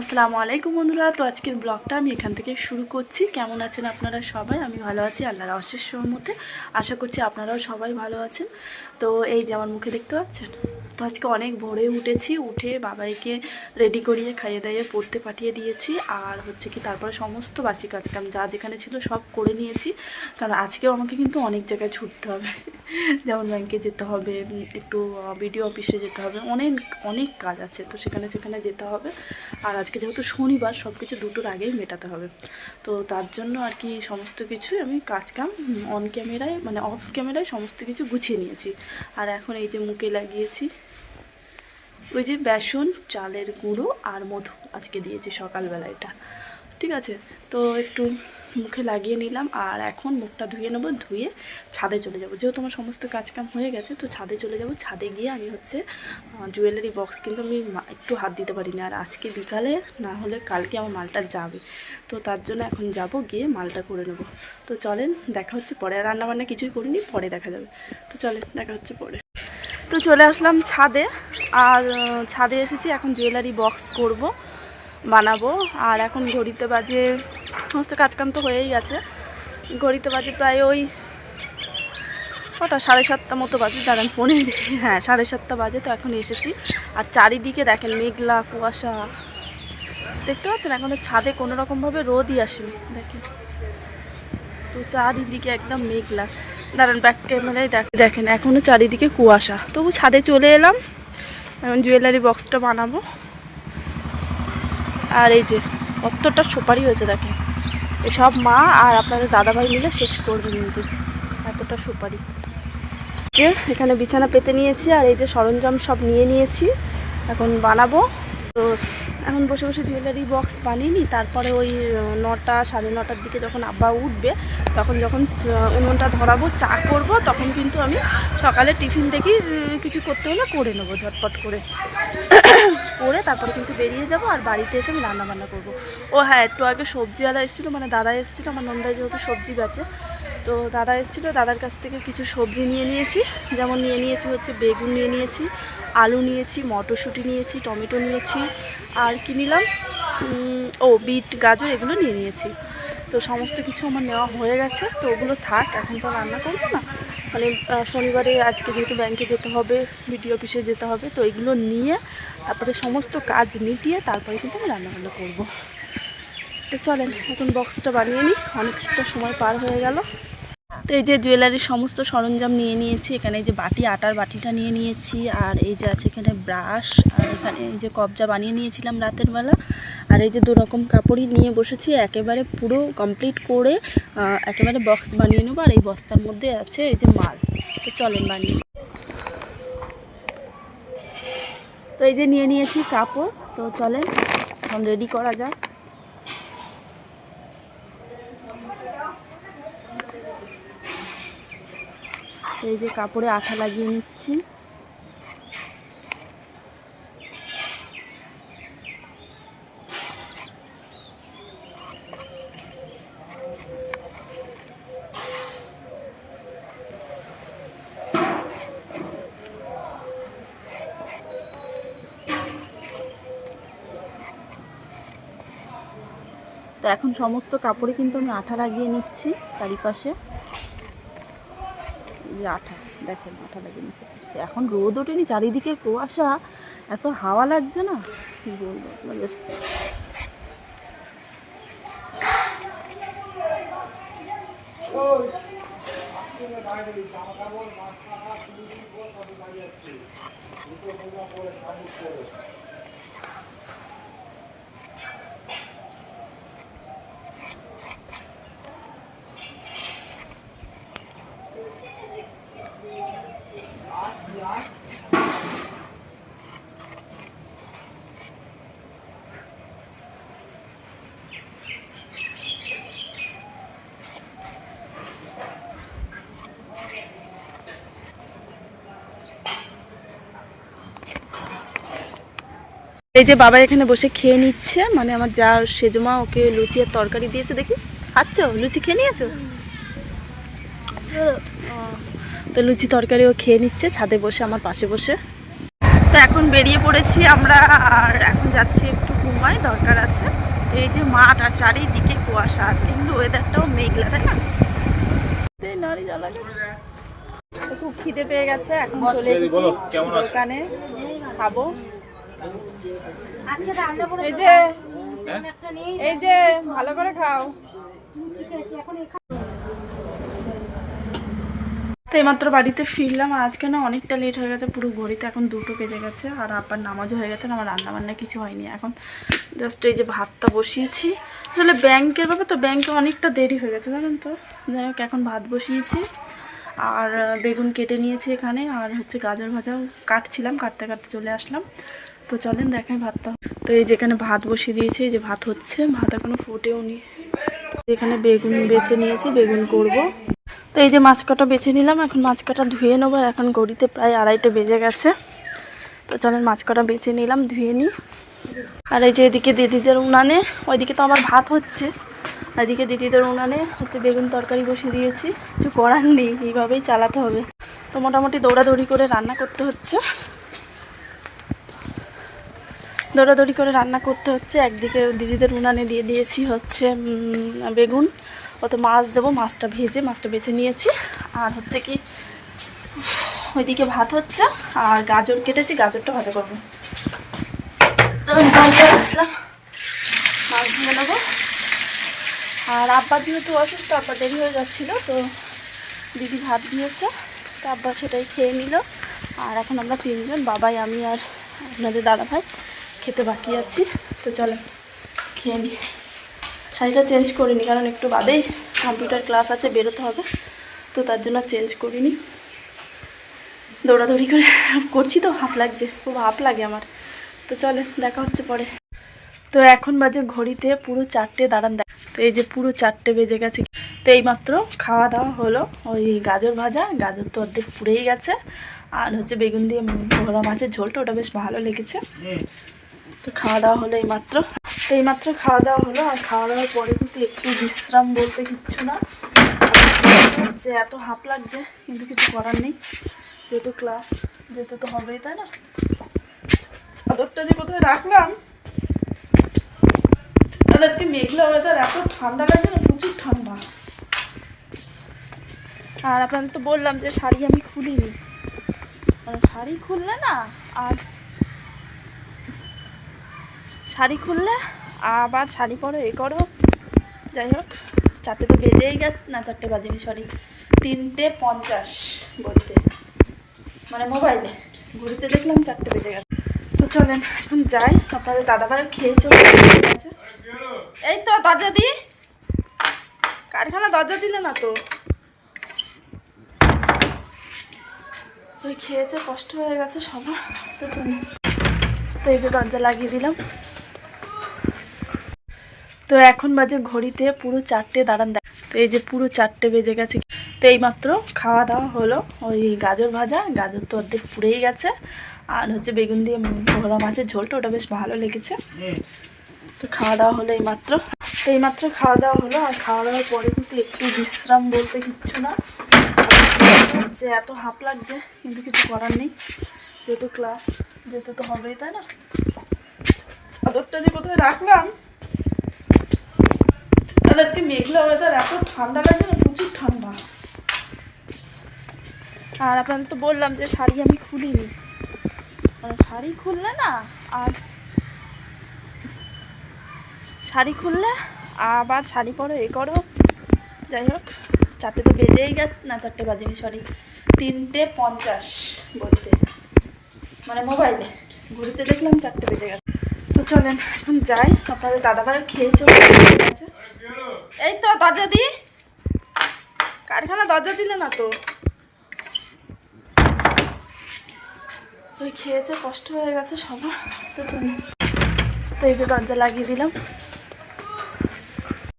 আসসালামু আলাইকুম বন্ধুরা। তো আজকের ব্লগটা আমি এখান থেকে শুরু করছি। কেমন আছেন আপনারা সবাই? আমি ভালো আছি আল্লাহর অশেষ মধ্যে আশা করছি আপনারাও সবাই ভালো আছেন। তো এই যে আমার মুখে দেখতে পাচ্ছেন? তো আজকে অনেক ভোরে উঠেছি, উঠে বাবাইকে রেডি করিয়ে খাইয়ে দাইয়ে পড়তে পাঠিয়ে দিয়েছি আর হচ্ছে কি তারপরে সমস্ত বাসি কাজকাম যা যেখানে ছিল সব করে নিয়েছি। কারণ আজকেও আমাকে কিন্তু অনেক জায়গায় ছুটতে হবে। যেমন ব্যাংকে যেতে হবে, একটু বিডিও অফিসে যেতে হবে, অনেক অনেক কাজ আছে তো সেখানে সেখানে যেতে হবে। আর আজকে যেহেতু শনিবার সব কিছু দুটোর আগেই মেটাতে হবে। তো তার জন্য আর কি সমস্ত কিছুই আমি কাজকাম অন ক্যামেরায় মানে অফ ক্যামেরায় সমস্ত কিছু গুছিয়ে নিয়েছি। আর এখন এই যে মুখে লাগিয়েছি ওই যে বেসন, চালের গুঁড়ো আর মধু আজকে দিয়েছি সকালবেলা এটা। ঠিক আছে? তো একটু মুখে লাগিয়ে নিলাম আর এখন মুখটা ধুয়ে নেব, ধুয়ে ছাদে চলে যাব। যেহেতু আমার সমস্ত কাজকাম হয়ে গেছে, তো ছাদে চলে যাব। ছাদে গিয়ে আমি হচ্ছে জুয়েলারি বক্স কিন্তু আমি একটু হাত দিতে পারিনি আর আজকে বিকালে না হলে কালকে আমার মালটা যাবে। তো তার জন্য এখন যাব, গিয়ে মালটা করে নেব। তো চলেন, দেখা হচ্ছে পরে। রান্নাবান্না কিছুই করিনি, পরে দেখা যাবে। তো চলেন, দেখা হচ্ছে পরে। তো চলে আসলাম ছাদে, আর ছাদে এসেছি, এখন জুয়েলারি বক্স করব, বানাবো, আর এখন ঘড়িতে বাজে, সমস্ত কাজকাম তো হয়েই গেছে, ঘড়িতে বাজে প্রায় ওই কটা সাড়ে সাতটা মতো বাজে, দাঁড়ান, ফোনে হ্যাঁ সাড়ে সাতটা বাজে তো এখন এসেছি, আর চারিদিকে দেখেন মেঘলা কুয়াশা, দেখতে পাচ্ছেন, এখন ছাদে কোনো রকমভাবে রোদই আসেনি, দেখেন, তো চারিদিকে একদম মেঘলা। দাঁড়ান ব্যাক ক্যামেরায় দেখ দেখেন এখনও চারিদিকে কুয়াশা। তবু ছাদে চলে এলাম। এখন জুয়েলারি বক্সটা বানাবো। আর এই যে কতটা সুপারি হয়েছে, দেখেন। এসব মা আর আপনাদের দাদাভাই মিলে শেষ করবে কিন্তু, এতটা সুপারি। এখানে বিছানা পেতে নিয়েছি, আর এই যে সরঞ্জাম সব নিয়ে নিয়েছি। এখন বানাবো। তো এখন বসে বসে জুয়েলারি বক্স বানিয়ে তারপরে ওই নটা সাড়ে নটার দিকে যখন আব্বা উঠবে তখন যখন উনুনটা ধরাবো চা করব তখন কিন্তু আমি সকালে টিফিন উম, কিছু করতে হলে করে নেব ঝটপট করে। করে তারপরে কিন্তু বেরিয়ে যাব আর বাড়িতে এসে আমি রান্নাবান্না করব। ও হ্যাঁ একটু আগে সবজিওয়ালা এসেছিল মানে দাদা এসেছিল আমার নন্দায় যেহেতু সবজি বেচে তো দাদা এসেছিল, দাদার কাছ থেকে কিছু সবজি নিয়ে নিয়েছি। যেমন নিয়ে নিয়েছি হচ্ছে বেগুন নিয়ে নিয়েছি, আলু নিয়েছি, মটরশুঁটি নিয়েছি, টমেটো নিয়েছি, আর কি নিলাম? ও, বিট, গাজর, এগুলো নিয়ে নিয়েছি। তো সমস্ত কিছু আমার নেওয়া হয়ে গেছে, তো ওগুলো থাক, এখন তো রান্না করব না। মানে শনিবারে আজকে যেহেতু ব্যাংকে যেতে হবে বিডিও অফিসে যেতে হবে, তো এগুলো নিয়ে তারপরে সমস্ত কাজ মিটিয়ে তারপরে কিন্তু আমি রান্নাবান্না করব। তো চলেন এখন বক্সটা বানিয়ে নিই। অনেকটা সময় পার হয়ে গেল। তো এই যে জুয়েলারির সমস্ত সরঞ্জাম নিয়ে নিয়েছি, এখানে এই যে বাটি, আটার বাটিটা নিয়ে নিয়েছি, আর এই যে আছে এখানে ব্রাশ, আর এখানে এই যে কবজা বানিয়ে নিয়েছিলাম রাতের বেলা, আর এই যে দু রকম কাপড়ই নিয়ে বসেছি, একেবারে পুরো কমপ্লিট করে একেবারে বক্স বানিয়ে নেব, আর এই বস্তার মধ্যে আছে এই যে মাল। তো চলেন বানিয়ে তো এই যে নিয়ে নিয়েছি কাপড়, তো চলেন, এখন রেডি করা যাক। এই যে কাপড়ে আঠা লাগিয়ে নিচ্ছি। তো এখন সমস্ত কাপড়ে কিন্তু আমি আঠা লাগিয়ে নিচ্ছি চারিপাশে। আঠা, দেখেন আঠা লাগিয়ে নিচ্ছি এখন রোদ ওঠেনি, চারিদিকে কুয়াশা, এত হাওয়া লাগছে না? কি বলব? আপনাদের এই যে বাবা এখানে বসে খেয়ে নিচ্ছে মানে আমার যা সেজমা ওকে লুচি আর তরকারি দিয়েছে দেখি। খাচ্ছ? লুচি খেয়ে নিয়েছো? তো লুচি তরকারি ও খেয়ে নিচ্ছে ছাদে বসে আমার পাশে বসে। তো এখন বেরিয়ে পড়েছি আমরা আর এখন যাচ্ছি একটু সময় দরকার আছে। এই যে মাঠ আর চারিদিকে কুয়াশা আছে কিন্তু ওয়েদারটাও মেঘলা তাই না? নারী জ্বালা খুব খিদে পেয়ে গেছে এখন চলে এসেছি দোকানে খাব। এই যে এই যে ভালো করে খাও। তো এইমাত্র বাড়িতে ফিরলাম আজকে না অনেকটা লেট হয়ে গেছে পুরো ঘড়িতে এখন দুটো বেজে গেছে আর আব্বার নামাজও হয়ে গেছে আমার রান্না বান্না কিছু হয়নি এখন জাস্ট এই যে ভাতটা বসিয়েছি। আসলে ব্যাংকের ব্যাপার তো ব্যাংকে অনেকটা দেরি হয়ে গেছে জানেন তো? যাই হোক এখন ভাত বসিয়েছি আর বেগুন কেটে নিয়েছি এখানে আর হচ্ছে গাজর ভাজাও কাটছিলাম কাটতে কাটতে চলে আসলাম। তো চলেন দেখাই ভাতটা। তো এই যেখানে ভাত বসিয়ে দিয়েছি যে ভাত হচ্ছে, ভাত এখনও ফুটেও নি। এখানে বেগুন বেছে নিয়েছি, বেগুন করব। তো এই যে মাছ কাটা বেছে নিলাম, এখন মাছ কাটা ধুয়ে নেব এখন গড়িতে প্রায় আড়াইটে বেজে গেছে। তো চলেন মাছ কাটা বেছে নিলাম, ধুয়ে নিই আর এই যে এদিকে দিদিদের উনানে, ওইদিকে তো আমার ভাত হচ্ছে। এদিকে দিদিদের উনানে হচ্ছে বেগুন তরকারি বসিয়ে দিয়েছি। কিছু করার নেই, এইভাবেই চালাতে হবে। তো মোটামুটি দৌড়াদৌড়ি করে রান্না করতে হচ্ছে। দৌড়াদৌড়ি করে রান্না করতে হচ্ছে। একদিকে দিদিদের উনানে দিয়ে দিয়েছি হচ্ছে বেগুন। অত মাছ দেবো, মাছটা ভেজে, মাছটা বেছে নিয়েছি। আর হচ্ছে কি, ওইদিকে ভাত হচ্ছে, আর গাজর কেটেছি, গাজরটা ভাজা করব। মাছ ধুয়ে নেব। আর আব্বা যেহেতু অসুস্থ, আব্বা দেরি হয়ে যাচ্ছিল, তো দিদি ভাত দিয়েছে। তো আব্বা সেটাই খেয়ে নিল। আর এখন আমরা তিনজন, বাবাই, আমি আর আপনাদের দাদা ভাই খেতে বাকি আছি। তো চলেন খেয়ে নিই। শাড়িটা চেঞ্জ করিনি কারণ একটু বাদেই কম্পিউটার ক্লাস আছে, বেরোতে হবে। তো তার জন্য চেঞ্জ করিনি। দৌড়াদৌড়ি করে করছি তো হাফ লাগছে, খুব হাফ লাগে আমার। তো চলে, দেখা হচ্ছে পরে। তো এখন বাজে ঘড়িতে পুরো চারটে, দাঁড়ান দেখ। তো এই যে পুরো চারটে বেজে গেছে। তো এইমাত্র খাওয়া দাওয়া হলো, ওই গাজর ভাজা। গাজর তো অর্ধেক পুড়েই গেছে। আর হচ্ছে বেগুন দিয়ে ভোলা মাছের ঝোলটা, ওটা বেশ ভালো লেগেছে। তো খাওয়া দাওয়া হলো এইমাত্র। তো এইমাত্র খাওয়া দাওয়া হলো, আর খাওয়া দাওয়ার পরে কিন্তু একটু বিশ্রাম বলতে কিচ্ছু না। যে এত হাঁপ লাগছে, কিন্তু কিছু করার নেই। যেহেতু ক্লাস যেতে তো হবেই, তাই না? চাদরটা যে কোথায় রাখলাম? আর আজকে মেঘলা ওয়েদার এত ঠান্ডা লাগছে না, প্রচুর ঠান্ডা। আর আপনাদের তো বললাম যে শাড়ি আমি খুলিনি। আর শাড়ি খুললে না, আর শাড়ি খুললে, আবার শাড়ি পরো, এ করো। যাই হোক, চারটে তো বেজেই গেছে, না, চারটে বাজেনি সরি তিনটে পঞ্চাশ বলতে। মানে মোবাইলে ঘুরিতে দেখলাম চারটে বেজে গেছে। তো চলেন, এখন যাই, আপনাদের দাদাভাই খেয়ে চলে গেছে এই তো, দরজা দি। কারখানা দরজা দিলে না তো? ওই খেয়েছে, কষ্ট হয়ে গেছে সবার। তো চলুন। তো এই যে দরজা লাগিয়ে দিলাম। তো এখন বাজে ঘড়িতে পুরো চারটে, দাঁড়ান দেখ। তো এই যে পুরো চারটে বেজে গেছে। তো এইমাত্র খাওয়া দাওয়া হলো ওই গাজর ভাজা। গাজর তো অর্ধেক পুড়েই গেছে। আর হচ্ছে বেগুন দিয়ে ভোলা মাছের ঝোলটা, ওটা বেশ ভালো লেগেছে। তো খাওয়া দাওয়া হলো এইমাত্র। তো এইমাত্র খাওয়া দাওয়া হলো। আর খাওয়া দাওয়ার পরে কিন্তু একটু বিশ্রাম বলতে কিচ্ছু না। যে এত হাঁপ লাগছে, কিন্তু কিছু করার নেই। যেহেতু ক্লাস যেতে তো হবেই, তাই না? চাদরটা যে কোথায় রাখলাম আর আজকে মেঘলা ওয়েদার এত ঠান্ডা লাগছে না, প্রচুর ঠান্ডা। আর আপনাদের তো বললাম যে শাড়ি আমি খুলিনি। মানে শাড়ি খুললে না, আর শাড়ি খুললে আবার শাড়ি পরো, এ করো। যাই হোক, চারটে তো বেজেই গেছে, না, চারটে বাজেনি সরি তিনটে পঞ্চাশ বলতে। মানে মোবাইলে ঘুরিতে দেখলাম চারটে বেজে গেছে। তো চলেন, এখন যাই, আপনাদের দাদাভাই খেয়ে চলে গেছে। এই তো দরজা দি। কারখানা দরজা দিলে না তো। ওই খেয়েছে, কষ্ট হয়ে গেছে সবার। তো তো এই যে দরজা লাগিয়ে দিলাম।